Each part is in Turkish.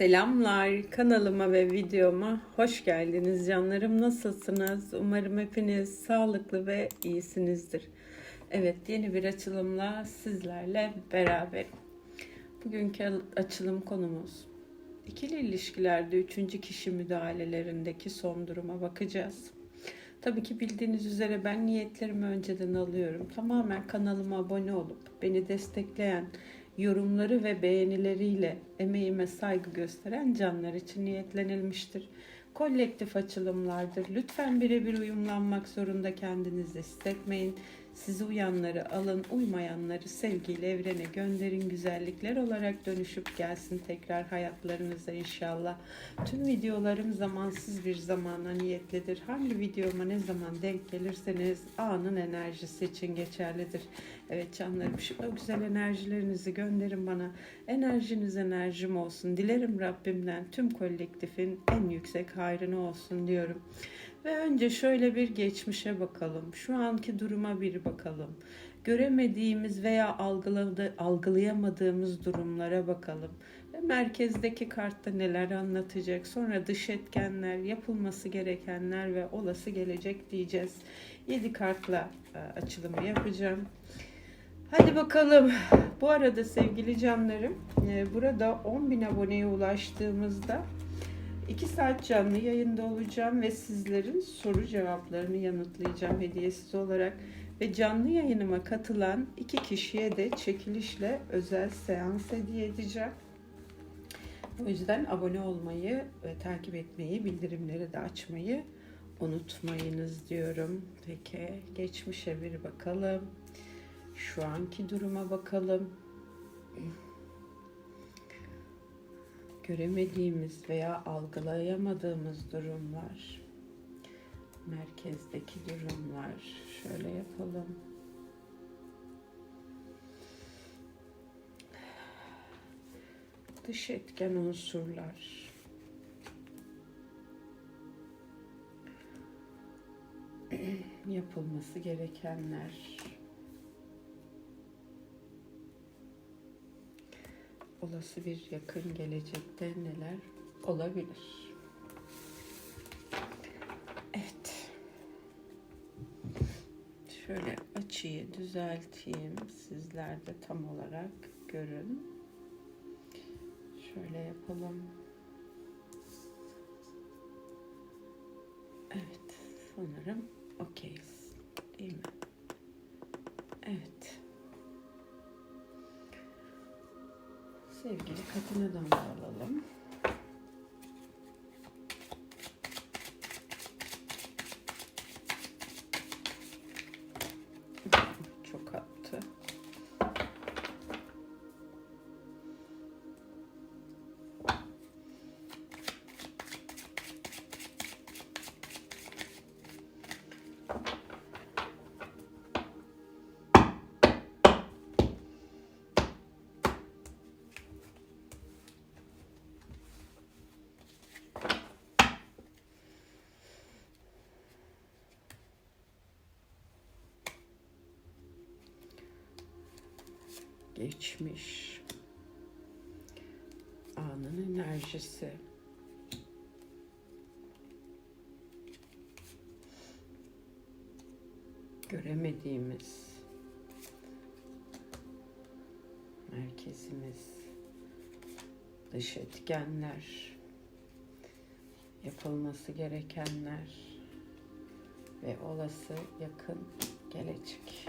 Selamlar kanalıma ve videoma hoş geldiniz canlarım. Nasılsınız? Umarım hepiniz sağlıklı ve iyisinizdir. Evet yeni bir açılımla sizlerle beraberim. Bugünkü açılım konumuz ikili ilişkilerde üçüncü kişi müdahalelerindeki son duruma bakacağız. Tabii ki bildiğiniz üzere ben niyetlerimi önceden alıyorum. Tamamen kanalıma abone olup beni destekleyen yorumları ve beğenileriyle emeğime saygı gösteren canlar için niyetlenilmiştir. Kolektif açılımlardır. Lütfen birebir uyumlanmak zorunda kendinizi hissetmeyin. Sizi uyanları alın, uymayanları sevgiyle evrene gönderin. Güzellikler olarak dönüşüp gelsin tekrar hayatlarınıza inşallah. Tüm videolarım zamansız bir zamana niyetlidir. Hangi videoma ne zaman denk gelirseniz anın enerjisi için geçerlidir. Evet canlarım şu o güzel enerjilerinizi gönderin bana. Enerjiniz enerjim olsun. Dilerim Rabbimden tüm kolektifin en yüksek hayrını olsun diyorum. Ve önce şöyle bir geçmişe bakalım. Şu anki duruma bir bakalım. Göremediğimiz veya algılayamadığımız durumlara bakalım. Ve merkezdeki kartta neler anlatacak. Sonra dış etkenler, yapılması gerekenler ve olası gelecek diyeceğiz. 7 kartla e, açılımı yapacağım. Hadi bakalım. Bu arada sevgili canlarım, e, burada 10.000 aboneye ulaştığımızda 2 saat canlı yayında olacağım ve sizlerin soru cevaplarını yanıtlayacağım hediyesiz olarak. Ve canlı yayınıma katılan iki kişiye de çekilişle özel seans hediye edeceğim. O yüzden abone olmayı ve takip etmeyi, bildirimleri de açmayı unutmayınız diyorum. Peki geçmişe bir bakalım. Şu anki duruma bakalım. Göremediğimiz veya algılayamadığımız durumlar. Merkezdeki durumlar. Şöyle yapalım. Dış etken unsurlar. Yapılması gerekenler. Olası bir yakın gelecekte neler olabilir? Evet. Şöyle açıyı düzelteyim. Sizler de tam olarak görün. Şöyle yapalım. Evet. Sanırım okeyiz. Değil mi? Evet. Sevgili Katina'dan da alalım. Geçmiş anın enerjisi göremediğimiz merkezimiz dış etkenler yapılması gerekenler ve olası yakın gelecek.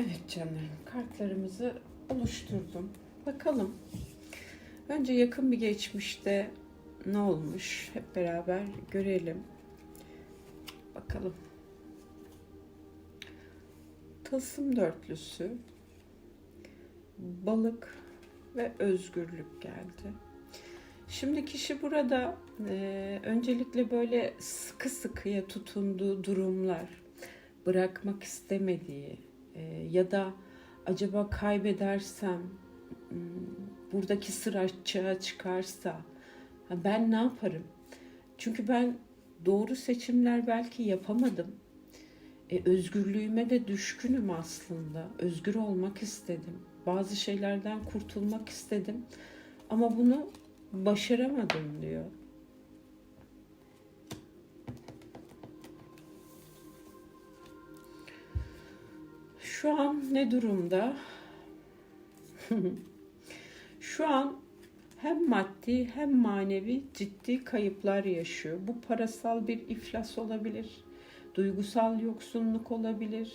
Evet canlarım kartlarımızı oluşturdum. Bakalım. Önce yakın bir geçmişte ne olmuş hep beraber görelim. Bakalım. Tılsım dörtlüsü, balık ve özgürlük geldi. Şimdi kişi burada e, öncelikle böyle sıkı sıkıya tutunduğu durumlar, bırakmak istemediği e, ya da acaba kaybedersem hmm, buradaki sır açığa çıkarsa ben ne yaparım? Çünkü ben doğru seçimler belki yapamadım. E, özgürlüğüme de düşkünüm aslında. Özgür olmak istedim. Bazı şeylerden kurtulmak istedim. Ama bunu başaramadım diyor. Şu an ne durumda? Şu an hem maddi hem manevi ciddi kayıplar yaşıyor. Bu parasal bir iflas olabilir, duygusal yoksunluk olabilir.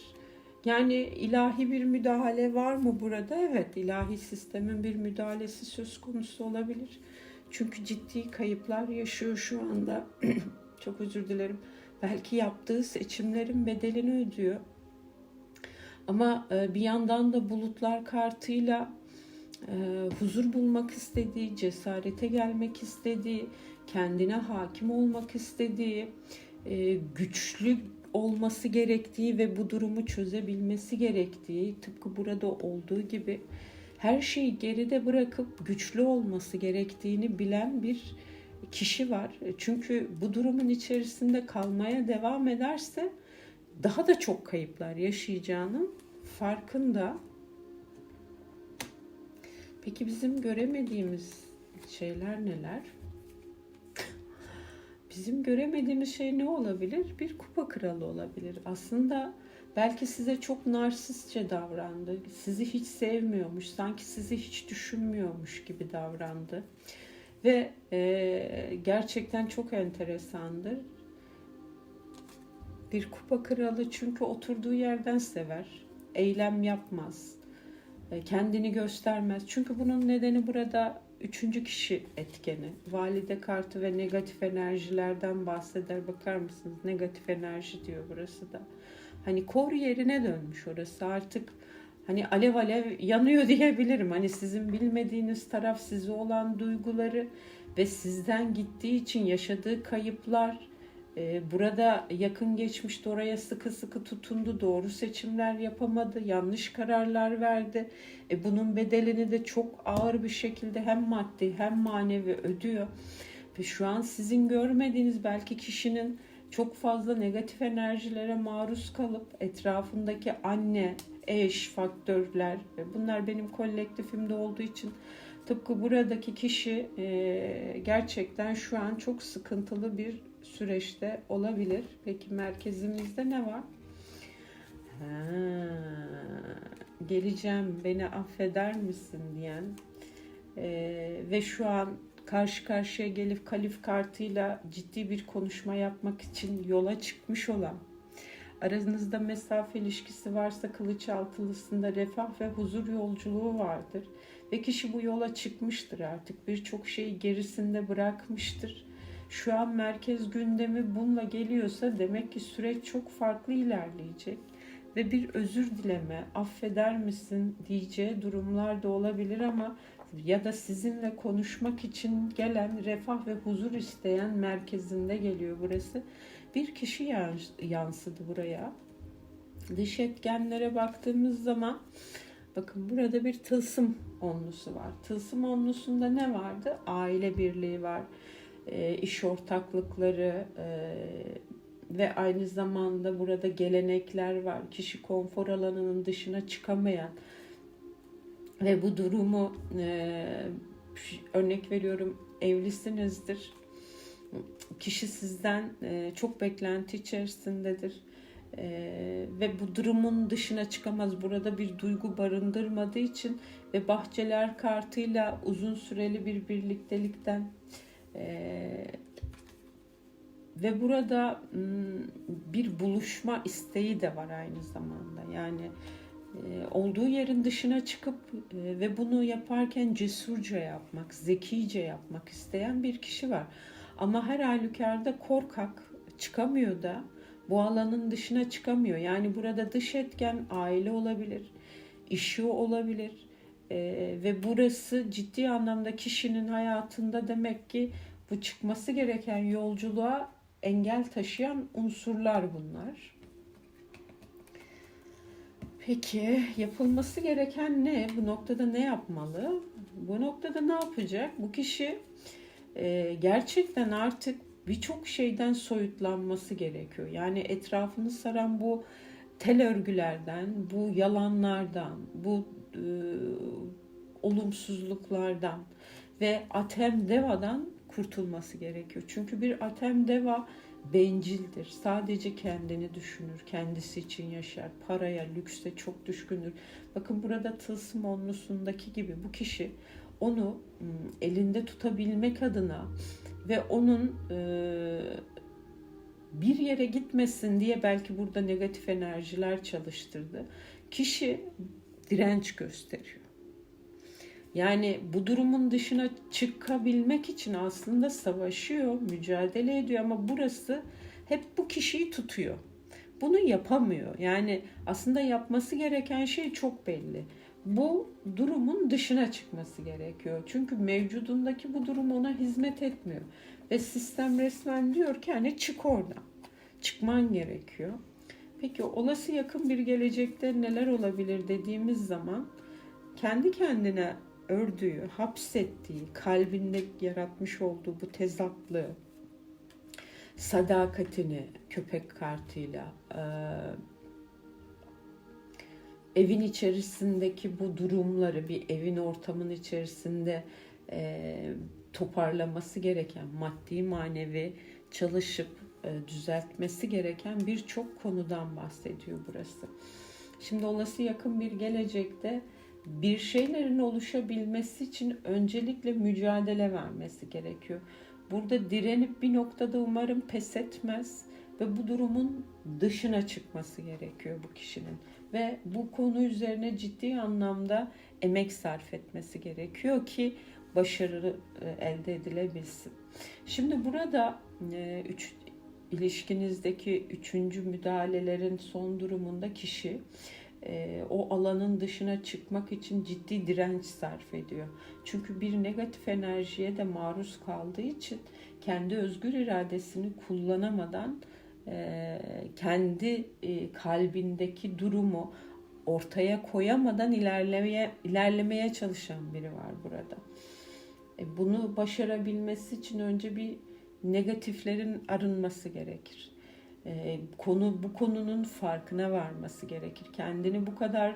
Yani ilahi bir müdahale var mı burada? Evet, ilahi sistemin bir müdahalesi söz konusu olabilir. Çünkü ciddi kayıplar yaşıyor şu anda. Çok özür dilerim. Belki yaptığı seçimlerin bedelini ödüyor. Ama e, bir yandan da bulutlar kartıyla e, huzur bulmak istediği, cesarete gelmek istediği, kendine hakim olmak istediği, e, güçlü olması gerektiği ve bu durumu çözebilmesi gerektiği, tıpkı burada olduğu gibi her şeyi geride bırakıp güçlü olması gerektiğini bilen bir kişi var. Çünkü bu durumun içerisinde kalmaya devam ederse daha da çok kayıplar yaşayacağının farkında. Peki bizim göremediğimiz şeyler neler? Bizim göremediğimiz şey ne olabilir? Bir kupa kralı olabilir. Aslında belki size çok narsistçe davrandı. Sizi hiç sevmiyormuş, sanki sizi hiç düşünmüyormuş gibi davrandı. Ve e, gerçekten çok enteresandır. Bir kupa kralı çünkü oturduğu yerden sever. Eylem yapmaz. E, kendini göstermez. Çünkü bunun nedeni burada üçüncü kişi etkeni. Valide kartı ve negatif enerjilerden bahseder. Bakar mısınız? Negatif enerji diyor burası da. Hani kor yerine dönmüş orası artık. Hani alev alev yanıyor diyebilirim. Hani sizin bilmediğiniz taraf size olan duyguları ve sizden gittiği için yaşadığı kayıplar, burada yakın geçmişte oraya sıkı sıkı tutundu, doğru seçimler yapamadı, yanlış kararlar verdi. E, bunun bedelini de çok ağır bir şekilde hem maddi hem manevi ödüyor. Ve şu an sizin görmediğiniz belki kişinin çok fazla negatif enerjilere maruz kalıp etrafındaki anne, eş faktörler bunlar benim kolektifimde olduğu için tıpkı buradaki kişi e, gerçekten şu an çok sıkıntılı bir süreçte olabilir. Peki merkezimizde ne var? Ha, geleceğim beni affeder misin diyen e, ve şu an karşı karşıya gelip kalif kartıyla ciddi bir konuşma yapmak için yola çıkmış olan aranızda mesafe ilişkisi varsa kılıç altılısında refah ve huzur yolculuğu vardır ve kişi bu yola çıkmıştır artık birçok şeyi gerisinde bırakmıştır şu an merkez gündemi bununla geliyorsa demek ki süreç çok farklı ilerleyecek ve bir özür dileme, affeder misin diyeceği durumlar da olabilir ama ya da sizinle konuşmak için gelen refah ve huzur isteyen merkezinde geliyor burası. Bir kişi yansıdı buraya. Dış etkenlere baktığımız zaman bakın burada bir tılsım onlusu var. Tılsım onlusunda ne vardı? Aile birliği var iş ortaklıkları e, ve aynı zamanda burada gelenekler var. Kişi konfor alanının dışına çıkamayan ve bu durumu e, örnek veriyorum evlisinizdir. Kişi sizden e, çok beklenti içerisindedir. Ee, ve bu durumun dışına çıkamaz. Burada bir duygu barındırmadığı için ve bahçeler kartıyla uzun süreli bir birliktelikten ee, ve burada bir buluşma isteği de var aynı zamanda. Yani e, olduğu yerin dışına çıkıp e, ve bunu yaparken cesurca yapmak, zekice yapmak isteyen bir kişi var. Ama her halükarda korkak, çıkamıyor da bu alanın dışına çıkamıyor. Yani burada dış etken aile olabilir, işi olabilir E, ve burası ciddi anlamda kişinin hayatında demek ki bu çıkması gereken yolculuğa engel taşıyan unsurlar bunlar. Peki yapılması gereken ne? Bu noktada ne yapmalı? Bu noktada ne yapacak? Bu kişi e, gerçekten artık birçok şeyden soyutlanması gerekiyor. Yani etrafını saran bu tel örgülerden, bu yalanlardan, bu e, olumsuzluklardan ve atem devadan kurtulması gerekiyor. Çünkü bir atem deva bencildir. Sadece kendini düşünür, kendisi için yaşar. Paraya, lükse çok düşkündür. Bakın burada tılsım onlusundaki gibi bu kişi onu ım, elinde tutabilmek adına ve onun e, bir yere gitmesin diye belki burada negatif enerjiler çalıştırdı. Kişi direnç gösteriyor. Yani bu durumun dışına çıkabilmek için aslında savaşıyor, mücadele ediyor ama burası hep bu kişiyi tutuyor. Bunu yapamıyor. Yani aslında yapması gereken şey çok belli. Bu durumun dışına çıkması gerekiyor. Çünkü mevcudundaki bu durum ona hizmet etmiyor. Ve sistem resmen diyor ki hani çık oradan. Çıkman gerekiyor. Peki olası yakın bir gelecekte neler olabilir dediğimiz zaman kendi kendine ördüğü, hapsettiği, kalbinde yaratmış olduğu bu tezatlığı, sadakatini köpek kartıyla, e, evin içerisindeki bu durumları, bir evin ortamın içerisinde e, toparlaması gereken, maddi manevi çalışıp düzeltmesi gereken birçok konudan bahsediyor burası. Şimdi olası yakın bir gelecekte bir şeylerin oluşabilmesi için öncelikle mücadele vermesi gerekiyor. Burada direnip bir noktada umarım pes etmez ve bu durumun dışına çıkması gerekiyor bu kişinin ve bu konu üzerine ciddi anlamda emek sarf etmesi gerekiyor ki başarı e, elde edilebilsin. Şimdi burada e, üç, ilişkinizdeki üçüncü müdahalelerin son durumunda kişi e, o alanın dışına çıkmak için ciddi direnç sarf ediyor. Çünkü bir negatif enerjiye de maruz kaldığı için kendi özgür iradesini kullanamadan e, kendi e, kalbindeki durumu ortaya koyamadan ilerlemeye ilerlemeye çalışan biri var burada. Bunu başarabilmesi için önce bir negatiflerin arınması gerekir. E, konu bu konunun farkına varması gerekir. Kendini bu kadar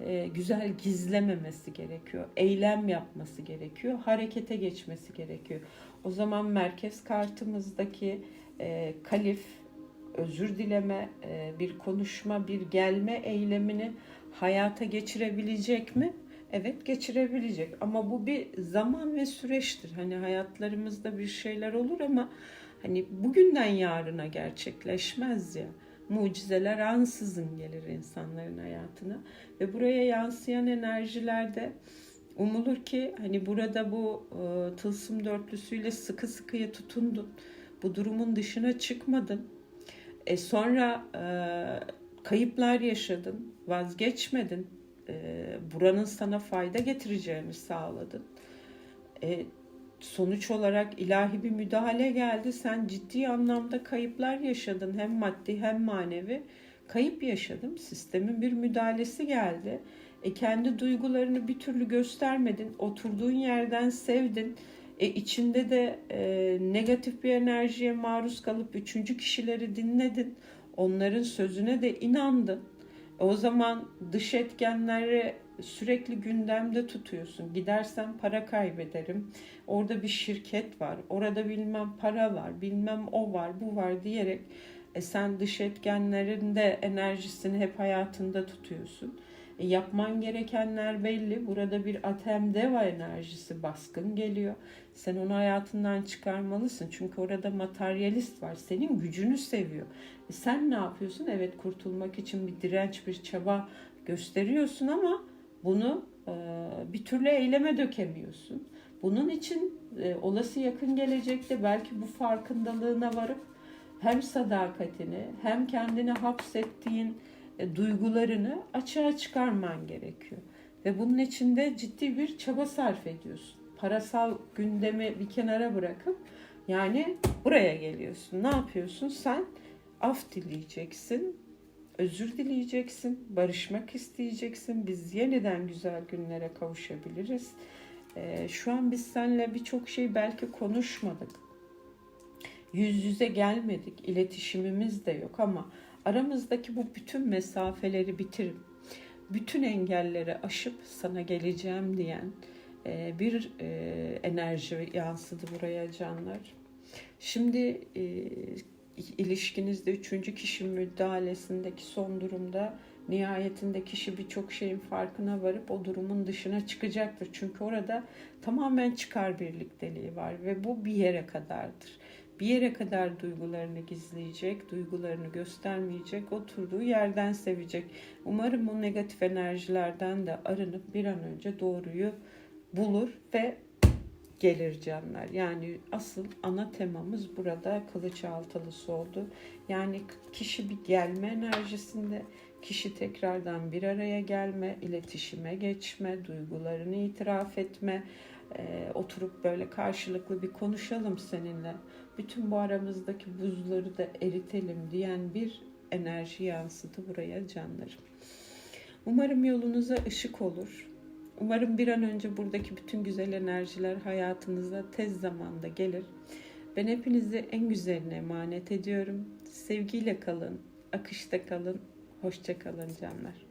e, güzel gizlememesi gerekiyor. Eylem yapması gerekiyor. Harekete geçmesi gerekiyor. O zaman merkez kartımızdaki e, kalif özür dileme, e, bir konuşma, bir gelme eylemini hayata geçirebilecek mi? Evet geçirebilecek ama bu bir zaman ve süreçtir. Hani hayatlarımızda bir şeyler olur ama hani bugünden yarına gerçekleşmez ya. Mucizeler ansızın gelir insanların hayatına ve buraya yansıyan enerjilerde umulur ki hani burada bu e, tılsım dörtlüsüyle sıkı sıkıya tutundun. Bu durumun dışına çıkmadın. E sonra e, kayıplar yaşadın, vazgeçmedin. E, buranın sana fayda getireceğini sağladın. E, sonuç olarak ilahi bir müdahale geldi. Sen ciddi anlamda kayıplar yaşadın. Hem maddi hem manevi. Kayıp yaşadım. Sistemin bir müdahalesi geldi. E kendi duygularını bir türlü göstermedin. Oturduğun yerden sevdin. E içinde de e, negatif bir enerjiye maruz kalıp üçüncü kişileri dinledin. Onların sözüne de inandın. O zaman dış etkenleri sürekli gündemde tutuyorsun. Gidersem para kaybederim. Orada bir şirket var. Orada bilmem para var. Bilmem o var, bu var diyerek e sen dış etkenlerin de enerjisini hep hayatında tutuyorsun. Yapman gerekenler belli. Burada bir atem deva enerjisi baskın geliyor. Sen onu hayatından çıkarmalısın. Çünkü orada materyalist var. Senin gücünü seviyor. E sen ne yapıyorsun? Evet kurtulmak için bir direnç, bir çaba gösteriyorsun ama bunu e, bir türlü eyleme dökemiyorsun. Bunun için e, olası yakın gelecekte belki bu farkındalığına varıp hem sadakatini hem kendini hapsettiğin e, duygularını açığa çıkarman gerekiyor. Ve bunun için de ciddi bir çaba sarf ediyorsun. Parasal gündemi bir kenara bırakıp yani buraya geliyorsun. Ne yapıyorsun? Sen af dileyeceksin, özür dileyeceksin, barışmak isteyeceksin. Biz yeniden güzel günlere kavuşabiliriz. Ee, şu an biz seninle birçok şey belki konuşmadık. Yüz yüze gelmedik, iletişimimiz de yok ama aramızdaki bu bütün mesafeleri bitirip bütün engelleri aşıp sana geleceğim diyen e, bir e, enerji yansıdı buraya canlar. Şimdi e, ilişkinizde üçüncü kişi müdahalesindeki son durumda nihayetinde kişi birçok şeyin farkına varıp o durumun dışına çıkacaktır. Çünkü orada tamamen çıkar birlikteliği var ve bu bir yere kadardır. Bir yere kadar duygularını gizleyecek, duygularını göstermeyecek, oturduğu yerden sevecek. Umarım o negatif enerjilerden de arınıp bir an önce doğruyu bulur ve gelir canlar. Yani asıl ana temamız burada kılıç altılısı oldu. Yani kişi bir gelme enerjisinde, kişi tekrardan bir araya gelme, iletişime geçme, duygularını itiraf etme, e, oturup böyle karşılıklı bir konuşalım seninle. Bütün bu aramızdaki buzları da eritelim diyen bir enerji yansıdı buraya canlarım. Umarım yolunuza ışık olur. Umarım bir an önce buradaki bütün güzel enerjiler hayatınıza tez zamanda gelir. Ben hepinizi en güzeline emanet ediyorum. Sevgiyle kalın, akışta kalın, hoşça kalın canlar.